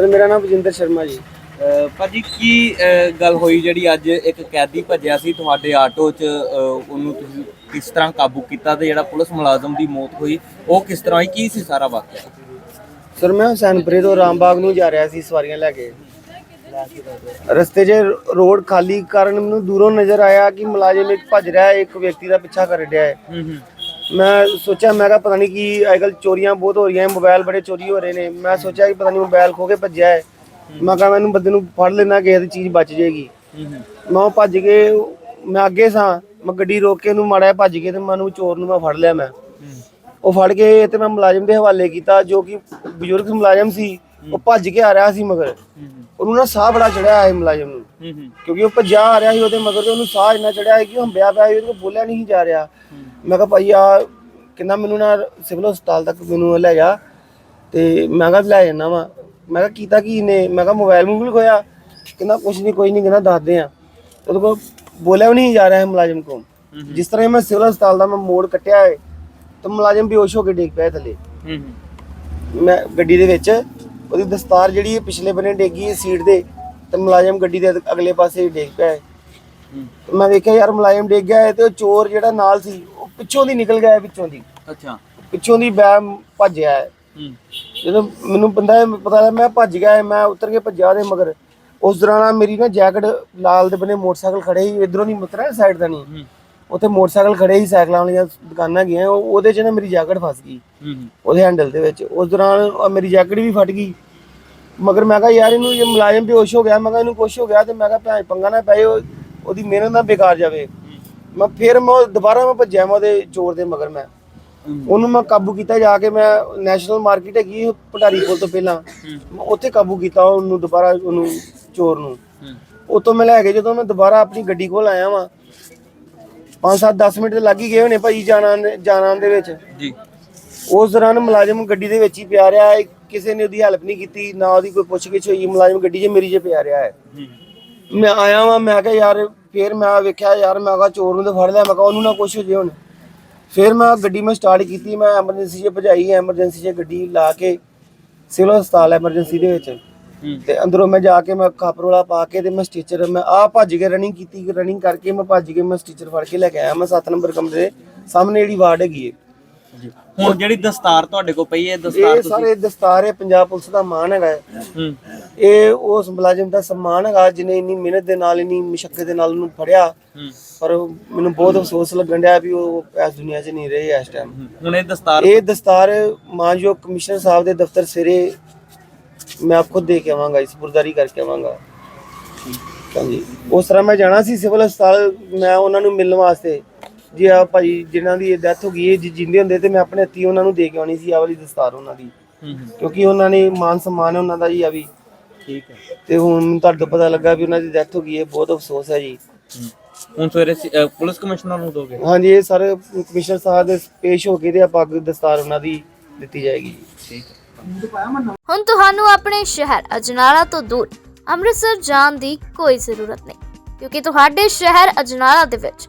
Sir ਮੇਰਾ ਨਾਮ ਵਜਿੰਦਰ ਸ਼ਰਮਾ ਜੀ। ਅਹ ਭਾਜੀ ਕੀ ਅਹ ਗੱਲ ਹੋਈ ਜਿਹੜੀ ਅੱਜ ਇੱਕ ਕੈਦੀ ਭੱਜਿਆ ਸੀ ਤੁਹਾਡੇ ਆਟੋ 'ਚ ਅਹ ਉਹਨੂੰ ਤੁਸੀਂ ਕਿਸ ਤਰ੍ਹਾਂ ਕਾਬੂ ਕੀਤਾ ਤੇ ਜਿਹੜਾ ਪੁਲਿਸ ਮੁਲਾਜ਼ਮ ਦੀ ਮੌਤ ਹੋਈ ਉਹ ਕਿਸ ਤਰ੍ਹਾਂ ਹੋਈ ਕੀ ਸੀ ਸਾਰਾ ਵਾਕਿਆ? ਸਰ ਮੈਂ ਹੁਸੈਨਪੁਰੇ ਤੋਂ ਰਾਮਬਾਗ ਨੂੰ ਜਾ ਰਿਹਾ ਸੀ ਸਵਾਰੀਆਂ ਲੈ ਕੇ। ਰਸਤੇ 'ਚ ਰੋਡ ਖਾਲੀ ਕਾਰਨ ਮੈਨੂੰ ਦੂਰੋਂ ਨਜ਼ਰ ਆਇਆ ਕਿ ਮੁਲਾਜ਼ਮ ਇੱਕ ਭੱਜ ਰਿਹਾ ਹੈ ਇੱਕ ਵਿਅਕਤੀ ਦਾ ਪਿੱਛਾ ਕਰ ਰਿਹਾ ਹੈ। ਹੂੰ ਹੂੰ। ਮੈਂ ਸੋਚਿਆ ਮੈਂ ਕਿਹਾ ਪਤਾ ਨਹੀਂ ਕੀ ਅੱਜਕੱਲ ਚੋਰੀਆਂ ਬਹੁਤ ਹੋ ਰਹੀਆਂ ਮੋਬਾਈਲ ਬੜੇ ਚੋਰੀ ਹੋ ਰਹੇ ਨੇ। ਮੈਂ ਸੋਚਿਆ ਕਿ ਪਤਾ ਨਹੀਂ ਮੋਬਾਈਲ ਖੋ ਕੇ ਭੱਜਿਆ ਹੈ। ਮੈਂ ਕਿਹਾ ਮੈਨੂੰ ਬੰਦੇ ਨੂੰ ਫੜ ਲੈਣਾ ਕਿਸੇ ਦੀ ਚੀਜ਼ ਬਚ ਜਾਏਗੀ। ਮੈਂ ਉਹ ਭੱਜ ਕੇ ਮੈਂ ਅੱਗੇ ਸਾਂ ਮੈਂ ਗੱਡੀ ਰੋਕ ਕੇ ਉਹਨੂੰ ਮਾੜਾ ਭੱਜ ਕੇ ਤੇ ਮੈਂ ਉਹਨੂੰ ਚੋਰ ਨੂੰ ਮੈਂ ਫੜ ਲਿਆ ਮੈਂ। ਉਹ ਫੜ ਕੇ ਤੇ ਮੈਂ ਮੁਲਾਜ਼ਮ ਦੇ ਹਵਾਲੇ ਕੀਤਾ ਜੋ ਕਿ ਬਜ਼ੁਰਗ ਮੁਲਾਜ਼ਮ ਸੀ ਉਹ ਭੱਜ ਕੇ ਆ ਰਿਹਾ ਸੀ ਮਗਰ। ਉਹਨੂੰ ਨਾ ਸਾਹ ਬੜਾ ਚੜਿਆ ਹੈ ਮੁਲਾਜ਼ਮ ਨੂੰ। ਕਿਉਂਕਿ ਉਹ ਭੱਜਾ ਆ ਰਿਹਾ ਸੀ ਉਹਦੇ ਮਗਰ ਤੇ ਉਹਨੂੰ ਸਾਹ ਇੰਨਾ ਚੜਿਆ ਹੈ ਕਿ ਉਹ ਹੰਬਿਆ ਪਿਆ ਸੀ ਉਹਦੇ ਕੋਲ ਬੋਲਿਆ ਨਹੀਂ ਜਾ ਰਿਹਾ। ਮੈਂ ਕਿਹਾ ਭਾਈ ਆ ਕਹਿੰਦਾ ਮੈਨੂੰ ਨਾ ਸਿਵਲ ਹਸਪਤਾਲ ਤੱਕ ਮੈਨੂੰ ਲੈ ਜਾ। ਤੇ ਮੈਂ ਕਿਹਾ ਲੈ ਜਾਣਾ ਵਾ। ਮੈਂ ਕਿਹਾ ਕੀਤਾ ਕੀ ਨੇ ਮੈਂ ਕਿਹਾ ਮੋਬਾਈਲ ਮੂਬਲ ਖੋਇਆ। ਕਹਿੰਦਾ ਕੁਛ ਨਹੀਂ ਕੋਈ ਨਹੀਂ ਕਹਿੰਦਾ ਦੱਸਦੇ ਆ। ਉਹਦੇ ਕੋਲ ਬੋਲਿਆ ਨਹੀਂ ਜਾ ਰਿਹਾ ਹੈ ਮੁਲਾਜ਼ਮ ਕੋਲ। ਜਿਸ ਤਰ੍ਹਾਂ ਮੈਂ ਸਿਵਲ ਹਸਪਤਾਲ ਦਾ ਮੈਂ ਮੋੜ ਕੱਟਿਆ ਹੈ ਤਾਂ ਮੁਲਾਜ਼ਮ ਬੇਹੋਸ਼ ਹੋ ਕੇ ਡਿੱਗ ਪਿਆ ਥੱਲੇ। ਮੈਂ ਗੱਡੀ ਦੇ ਵਿੱਚ ਉਹਦੀ ਦਸਤਾਰ ਜਿਹੜੀ ਪਿਛਲੇ ਬੰਨੇ ਡੇਗੀ ਹੈ ਸੀਟ ਦੇ ਤੇ ਮੁਲਾਜ਼ਮ ਗੱਡੀ ਦੇ ਅਗਲੇ ਪਾਸੇ ਡਿੱਗ ਪਿਆ ਹੈ। ਮੈਂ ਵੇਖਿਆ ਯਾਰ ਮੁਲਾਜ਼ਮ ਡਿੱਗ ਗਿਆ ਹੈ ਤੇ ਉਹ ਚੋਰ ਜਿਹੜਾ ਨਾਲ ਸੀ ਉਹ ਪਿੱਛੋਂ ਦੀ ਨਿਕਲ ਗਿਆ ਹੈ ਪਿੱਛੋਂ ਦੀ। ਅੱਛਾ। ਪਿੱਛੋਂ ਦੀ ਬੈ ਭੱਜਿਆ ਹੈ ਹੂੰ। ਜਦੋਂ ਮੈਨੂੰ ਬੰਦਾ ਪਤਾ ਲੱਗਾ ਮੈਂ ਭੱਜ ਗਿਆ ਹੈ, ਮੈਂ ਉਤਰ ਕੇ ਭੱਜਿਆ ਉਹਦੇ ਮਗਰ। ਉਸ ਦੌਰਾਨ ਮੇਰੀ ਨਾ ਜੈਕਟ ਲਾਲ ਦੇ ਬਨੇ ਮੋਟਰਸਾਈਕਲ ਖੜੇ ਸੀ ਇਧਰੋਂ ਨਹੀਂ ਮੁਤਰਿਆ ਸਾਈਡ ਦਾ ਨਹੀਂ। ਹੂੰ। ਉੱਥੇ ਮੋਟਰਸਾਈਕਲ ਖੜੇ ਸੀ ਸਾਈਕਲਾਂ ਵਾਲੀਆਂ ਦੁਕਾਨਾਂ ਗਈਆਂ ਉਹ- ਉਹਦੇ 'ਚ ਨਾ ਮੇਰੀ ਜੈਕਟ ਫਸ ਗਈ। ਹੂੰ ਉਹਦੇ ਹੈਂਡਲ ਦੇ ਵਿੱਚ। ਉਸ ਦੌਰਾਨ ਮੇਰੀ ਜੈਕਟ ਵੀ ਫਟ ਗਈ। ਮਗਰ ਮੈਂ ਕਿਹਾ ਯਾਰ ਇਹਨੂੰ ਜੇ ਮੁਲਾਜ਼ਮ ਬੇਹੋਸ਼ ਹੋ ਗਿਆ ਮੈਂ ਕਿਹਾ ਇਹਨੂੰ ਕੁਛ ਹੋ ਗਿਆ ਤੇ ਮੈਂ ਕਿਹਾ ਭੈਣ ਪੰਗਾ ਨਾ ਪਏ ਉਹ- ਉਹਦੀ ਮਿਹਨਤ ਨਾ ਬੇਕਾਰ ਜਾਵੇ। ਮੈਂ ਫਿਰ ਮੈਂ ਦੁਬਾਰਾ ਮੈਂ ਭੱਜਿਆ ਮੈਂ ਉਹਦੇ ਚੋਰ ਦੇ ਮਗਰ ਮੈਂ। ਉਹਨੂੰ ਮੈਂ ਕਾਬੂ ਕੀਤਾ ਜਾ ਕੇ ਮੈਂ ਨੈਸ਼ਨਲ ਮਾਰਕੀਟ ਹੈਗੀ ਪਟਾਰੀ ਪੁਲ ਤੋਂ ਪਹਿਲਾਂ। ਮੈਂ ਉੱਥੇ ਕਾਬੂ ਕੀਤਾ ਉਹਨੂੰ ਦੁਬਾਰਾ ਉਹਨੂੰ ਚੋਰ ਨੂੰ। ਉਤੋਂ ਮੈਂ ਲੈ ਕੇ ਜਦੋਂ ਮੈਂ ਦੁਬਾਰਾ ਆਪਣੀ ਗੱਡੀ ਕੋਲ ਆਇਆ ਵਾਂ 5-7 10 ਮਿੰਟ ਲੱਗ ਹੀ ਗਏ ਹੋਣੇ ਭਾਈ ਜਾਣਾ ਜਾਣਾ ਦੇ ਵਿੱਚ। ਜੀ। ਉਸ ਦੌਰਾਨ ਮੁਲਾਜ਼ਮ ਗੱਡੀ ਦੇ ਵਿੱਚ ਹੀ ਪਿਆ ਰਿਹਾ ਹੈ ਕਿਸੇ ਨੇ ਉਹਦੀ ਹੈਲਪ ਨਹੀਂ ਕੀਤੀ ਨਾ ਉਹਦੀ ਕੋਈ ਪੁੱਛਗਿੱਛ ਹੋਈ ਮੁਲਾਜ਼ਮ ਗੱਡੀ 'ਚ ਮੇਰੀ 'ਚ ਪਿਆ ਰਿਹਾ ਹੈ। ਹੂੰ। ਮੈਂ ਆਇਆ ਵਾਂ ਮੈਂ ਕਿਹਾ ਯਾਰ ਫੇਰ ਮੈਂ ਵੇਖਿਆ ਯਾਰ ਮੈਂ ਕਿਹਾ ਚੋਰ ਨੂੰ ਤਾਂ ਫੜ ਲਿਆ ਮੈਂ ਕਿਹਾ ਉਹਨੂੰ ਨਾ ਕੁਛ ਹੋ ਜੇ ਹੁਣ। ਫਿਰ ਮੈਂ ਗੱਡੀ ਮੈਂ ਸਟਾਰਟ ਕੀਤੀ ਮੈਂ ਐਮਰਜੈਂਸੀ 'ਚ ਭਜਾਈ ਐਮਰਜੈਂਸੀ 'ਚ ਗੱਡੀ ਲਾ ਕੇ ਸਿਵਲ ਹਸਪਤਾਲ ਐਮਰਜੈਂਸੀ ਦੇ ਵਿੱਚ। ਤੇ ਅੰਦਰੋਂ ਮੈਂ ਜਾ ਕੇ ਮੈਂ ਕਾਪਰੋਲਾ ਪਾ ਕੇ ਤੇ ਮੈਂ ਸਟੀਚਰ ਮੈਂ ਆ ਭੱਜ ਕੇ ਰਨਿੰਗ ਕੀਤੀ ਰਨਿੰਗ ਕਰਕੇ ਮੈਂ ਭੱਜ ਕੇ ਮੈਂ ਸਟੀਚਰ ਫੜ ਕੇ ਲੈ ਕੇ ਆਇਆ। ਮੈਂ 7 ਨੰਬਰ ਕਮਰੇ ਦੇ ਸਾਹਮਣੇ ਜਿਹੜੀ ਵਾਰਡ ਹੈਗੀ ਹੈ ਜੀ ਹੁਣ ਜਿਹੜੀ ਦਸਤਾਰ ਤੁਹਾਡੇ ਕੋਲ ਪਈ ਹੈ ਇਹ ਦਸਤਾਰ ਤੁਸੀਂ ਸਾਰੇ ਦਸਤਾਰ ਹੈ ਪੰਜਾਬ ਪੁਲਿਸ ਦਾ ਮਾਣ ਹੈਗਾ ਹੈ। ਹੂੰ। ਇਹ ਉਸ ਮੁਲਾਜ਼ਮ ਦਾ ਸਨਮਾਨ ਹੈਗਾ ਜਿਹਨੇ ਇੰਨੀ ਮਿਹਨਤ ਦੇ ਨਾਲ ਇੰਨੀ ਮੁਸ਼ਕਲ ਦੇ ਨਾਲ ਉਹਨੂੰ ਫੜਿਆ। ਹੂੰ। ਪਰ ਮੈਨੂੰ ਬਹੁਤ ਅਫਸੋਸ ਲੱਗਣ ਡਿਆ ਵੀ ਉਹ ਇਸ ਦੁਨੀਆ 'ਚ ਨਹੀਂ ਰਹੇ ਇਸ ਟਾਈਮ ਹੂੰ। ਹੁਣ ਇਹ ਦਸਤਾਰ ਇਹ ਦਸਤਾਰ ਮਾਨਯੋਗ ਕਮਿਸ਼ਨਰ ਸਾਹਿਬ ਦੇ ਦਫ਼ਤਰ ਸਿਰੇ ਮੈਂ ਆਪ ਖੁਦ ਦੇ ਕੇ ਆਵਾਂਗਾ ਇਸ ਬੁਰਦਾਰੀ ਕਰਕੇ ਆਵਾਂਗਾ। ਹਾਂਜੀ। ਉਸ ਤਰ੍ਹਾਂ ਮੈਂ ਜਾਣਾ ਸੀ ਸਿਵਲ ਹਸਪਤਾਲ ਮੈਂ ਉਹਨਾਂ ਨੂੰ ਮਿਲਣ ਵਾਸਤੇ। ਜੀ ਆ ਭਾਈ ਜਿਨ੍ਹਾਂ ਦੀ ਡੈਥ ਹੋ ਗਈ ਹੈ ਜੇ ਜਿੰਦੇ ਹੁੰਦੇ ਤੇ ਮੈਂ ਆਪਣੇ ਹੱਥੀਂ ਉਹਨਾਂ ਨੂੰ ਦੇ ਕੇ ਆਉਣੀ ਸੀ ਆ ਵਾਲੀ ਦਸਤਾਰ ਉਹਨਾਂ ਦੀ। ਕਿਉਂਕਿ ਉਹਨਾਂ ਨੇ ਮਾਨ ਸਨਮਾਨ ਹੈ ਉਹਨਾਂ ਦਾ ਜੀ ਆ ਵੀ। ਠੀਕ ਹੈ। ਤੇ ਹੁਣ ਮੈਨੂੰ ਤੁਹਾਡੇ ਤੋਂ ਪਤਾ ਲੱਗਾ ਵੀ ਉਹਨਾਂ ਦੀ ਡੈਥ ਹੋ ਗਈ ਹੈ ਬਹੁਤ ਅਫਸੋਸ ਹੈ ਜੀ। ਹੁਣ ਸਵੇਰੇ ਸ- ਅਹ ਪੁਲਿਸ ਕਮਿਸ਼ਨਰ ਨੂੰ ਦੋਗੇ? ਹਾਂਜੀ ਇਹ ਸਾਰੇ ਕਮਿਸ਼ਨਰ ਸਾਹਿਬ ਦੇ ਪੇਸ਼ ਹੋ ਕੇ ਤੇ ਆ ਪੱਗ ਦਸਤਾਰ ਉਹਨਾਂ ਦੀ ਦਿੱਤੀ ਜਾਏਗੀ। ਜੀ ਠੀਕ ਹੈ। ਹੁਣ ਤੁਹਾਨੂੰ ਆਪਣੇ ਸ਼ਹਿਰ ਅਜਨਾਲਾ ਤੋਂ ਦੂਰ ਅੰਮ੍ਰਿਤਸਰ ਜਾਣ ਦੀ ਕੋਈ ਜ਼ਰੂਰਤ ਨਹੀਂ ਕਿਉਂਕਿ ਤੁਹਾਡੇ ਸ਼ਹਿਰ ਅਜਨਾਲਾ ਦੇ ਵਿੱਚ